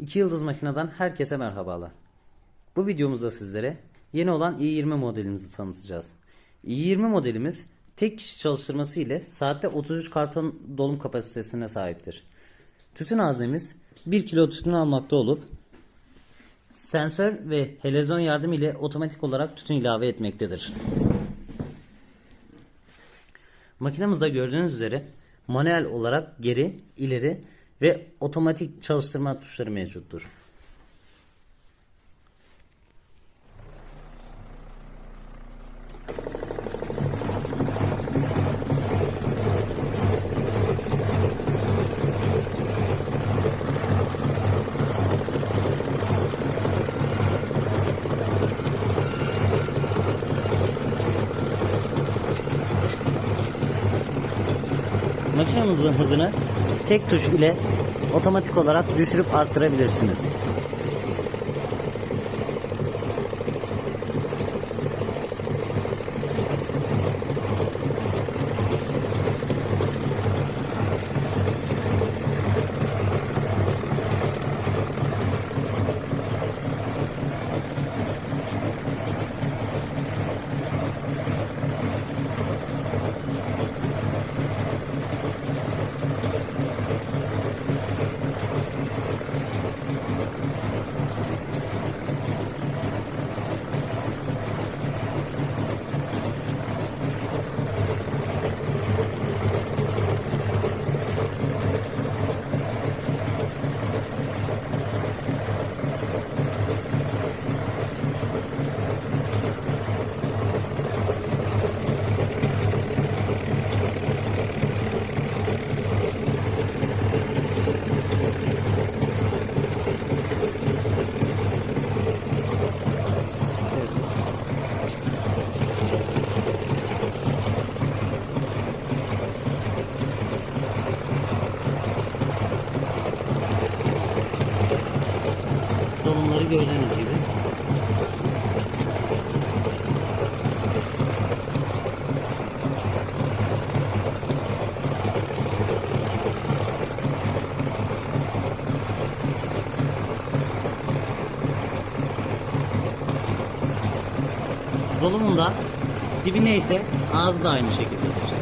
İki Yıldız Makina'dan herkese merhabalar. Bu videomuzda sizlere yeni olan i20 modelimizi tanıtacağız. i20 modelimiz tek kişi çalıştırması ile saatte 33 karton dolum kapasitesine sahiptir. Tütün haznemiz 1 kilo tütün almakta olup sensör ve helezon yardımı ile otomatik olarak tütün ilave etmektedir. Makinemizde gördüğünüz üzere manuel olarak geri, ileri ve otomatik çalıştırma tuşları mevcuttur. Makinemizin hızını tek tuş ile otomatik olarak düşürüp arttırabilirsiniz. Dolumları gördüğünüz gibi. Dolumunda dibi neyse ağzı da aynı şekilde.